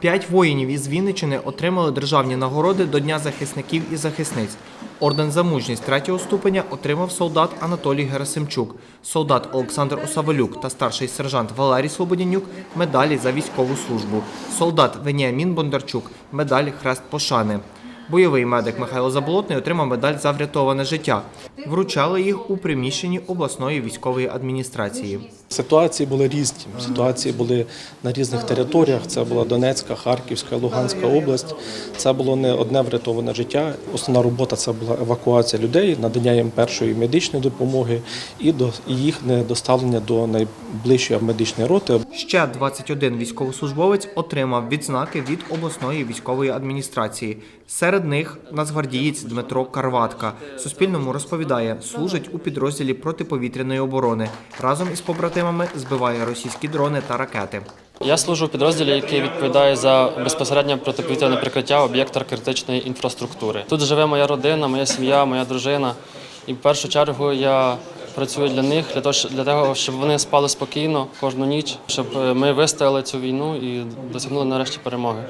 П'ять воїнів із Вінничини отримали державні нагороди до Дня захисників і захисниць. Орден за мужність третього ступеня отримав солдат Анатолій Герасимчук, солдат Олександр Осавелюк та старший сержант Валерій Слободянюк медалі за військову службу, солдат Веніамін Бондарчук медаль Хрест Пошани. Бойовий медик Михайло Заболотний отримав медаль за врятоване життя. Вручали їх у приміщенні обласної військової адміністрації. Ситуації були різні. Ситуації були на різних територіях. Це була Донецька, Харківська, Луганська область. Це було не одне врятоване життя. Основна робота це була евакуація людей, надання їм першої медичної допомоги і до їхнє доставлення до найближчої медичної роти. Ще 21 військовослужбовець отримав відзнаки від обласної військової адміністрації. Серед них нацгвардієць Дмитро Карватка. Суспільному розповідає, служить у підрозділі протиповітряної оборони. Разом із побратимами збиває російські дрони та ракети. Я служу в підрозділі, який відповідає за безпосереднє протиповітряне прикриття об'єкта критичної інфраструктури. Тут живе моя родина, моя сім'я, моя дружина. І в першу чергу я працюю для них, для того, для того, щоб вони спали спокійно кожну ніч, щоб е, ми вистояли цю війну і досягнули нарешті перемоги.